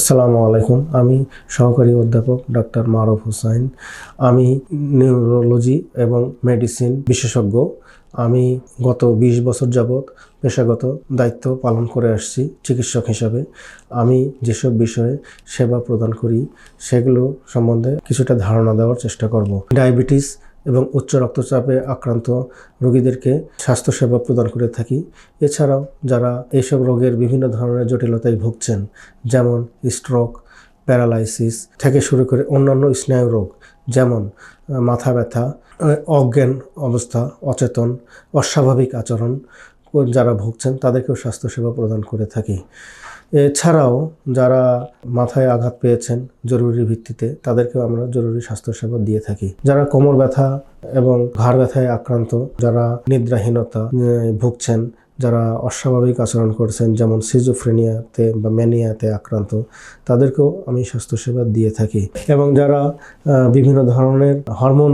আসসালামু আলাইকুম। আমি সহকারী অধ্যাপক ডক্টর মারুফ হুসাইন। আমি নিউরোলজি এবং মেডিসিন বিশেষজ্ঞ। আমি গত ২০ বছর যাবৎ পেশাগত দায়িত্ব পালন করে আসছি চিকিৎসক হিসাবে। আমি যেসব বিষয়ে সেবা প্রদান করি, সেগুলো সম্বন্ধে কিছুটা ধারণা দেওয়ার চেষ্টা করব। ডায়াবেটিস এবং উচ্চ রক্তচাপে আক্রান্ত রোগীদেরকে স্বাস্থ্যসেবা প্রদান করে থাকি। এছাড়াও যারা এইসব রোগের বিভিন্ন ধরনের জটিলতায় ভুগছেন, যেমন স্ট্রোক প্যারালাইসিস থেকে শুরু করে অন্যান্য স্নায়ু রোগ, যেমন মাথা ব্যথা অজ্ঞান অবস্থা, অচেতন, অস্বাভাবিক আচরণ, যারা ভুগছেন তাদেরকেও স্বাস্থ্যসেবা প্রদান করে থাকি। এছাড়াও যারা মাথায় আঘাত পেয়েছেন জরুরি ভিত্তিতে, তাদেরকেও আমরা জরুরি স্বাস্থ্যসেবা দিয়ে থাকি। যারা কোমর ব্যথা এবং ঘাড় ব্যথায় আক্রান্ত, যারা নিদ্রাহীনতা ভুগছেন, যারা অস্বাভাবিক আচরণ করছেন, যেমন সিজোফ্রেনিয়াতে বা ম্যানিয়াতে আক্রান্ত, তাদেরকেও আমি স্বাস্থ্যসেবা দিয়ে থাকি। এবং যারা বিভিন্ন ধরনের হরমোন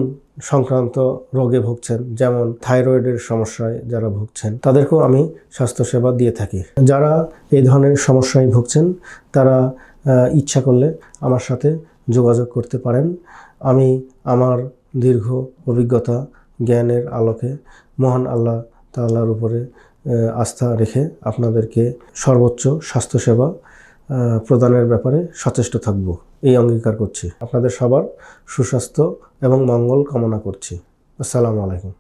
সংক্রান্ত রোগে ভুগছেন, যেমন থাইরয়েডের সমস্যায় যারা ভুগছেন, তাদেরকেও আমি স্বাস্থ্যসেবা দিয়ে থাকি। যারা এই ধরনের সমস্যায় ভুগছেন, তারা ইচ্ছা করলে আমার সাথে যোগাযোগ করতে পারেন। আমি আমার দীর্ঘ অভিজ্ঞতা জ্ঞানের আলোকে মহান আল্লাহ তাআলার উপরে আস্থা রেখে আপনাদেরকে সর্বোচ্চ স্বাস্থ্যসেবা প্রদানের ব্যাপারে সচেষ্ট থাকব। এই অঙ্গীকার করছি। আপনাদের সবার সুস্বাস্থ্য এবং মঙ্গল কামনা করছি। আসসালামু আলাইকুম।